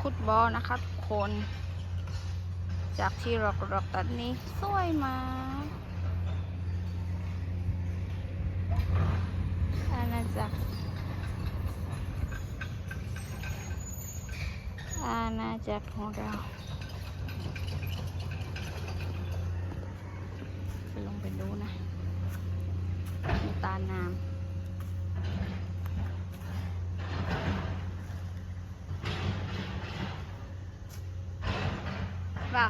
คุดบอลนะคะทุกคน จากที่รอกรอกตัดนี้สวยมากอาณาจักรอาณาจักรของเราไปลงไปดูนะมีตาน้ำ บ้า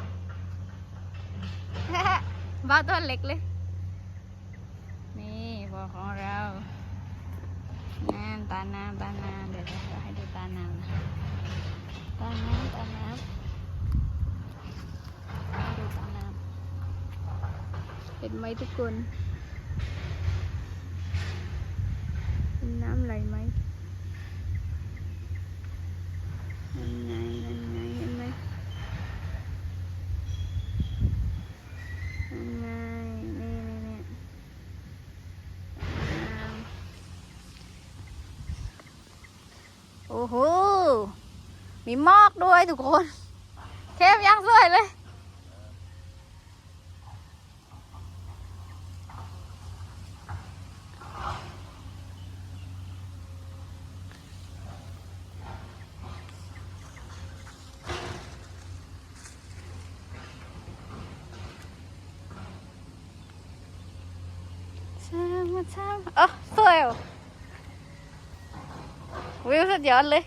บ้าตัวเล็กเลยนี่บ่อของเราน้ำตาน้ำตาน้ำเดี๋ยวจะให้ดูตาน้ำนะ ตาน้ำตาน้ำให้ดูตาน้ำเห็นไหมทุกคนเห็นน้ำไหลไหมนั่นไงนั่นไงเห็นไหม ยังไงนี่นี่นี่น้ำ โอ้โห มีหมอกด้วยทุกคน เข้มยังสวยเลยชามาชมาเออสวยอะ วิวสุดยอดเลย